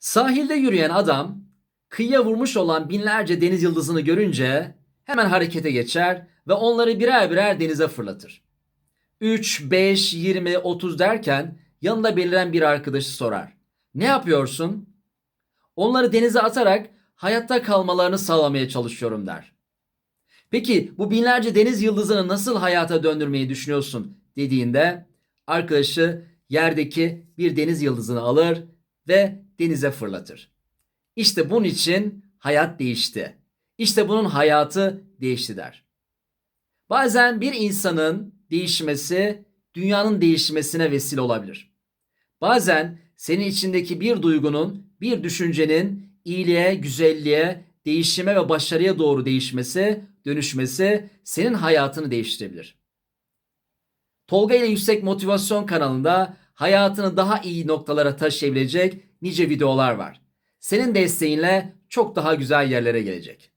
Sahilde yürüyen adam kıyıya vurmuş olan binlerce deniz yıldızını görünce hemen harekete geçer ve onları birer birer denize fırlatır. 3, 5, 20, 30 derken yanında beliren bir arkadaşı sorar. Ne yapıyorsun? Onları denize atarak hayatta kalmalarını sağlamaya çalışıyorum der. Peki bu binlerce deniz yıldızını nasıl hayata döndürmeyi düşünüyorsun dediğinde arkadaşı yerdeki bir deniz yıldızını alır ve denize fırlatır. İşte bunun için hayat değişti. İşte bunun hayatı değişti der. Bazen bir insanın değişmesi dünyanın değişmesine vesile olabilir. Bazen senin içindeki bir duygunun, bir düşüncenin iyiliğe, güzelliğe, değişime ve başarıya doğru değişmesi, dönüşmesi senin hayatını değiştirebilir. Tolga ile Yüksek Motivasyon kanalında hayatını daha iyi noktalara taşıyabilecek nice videolar var. Senin desteğinle çok daha güzel yerlere gelecek.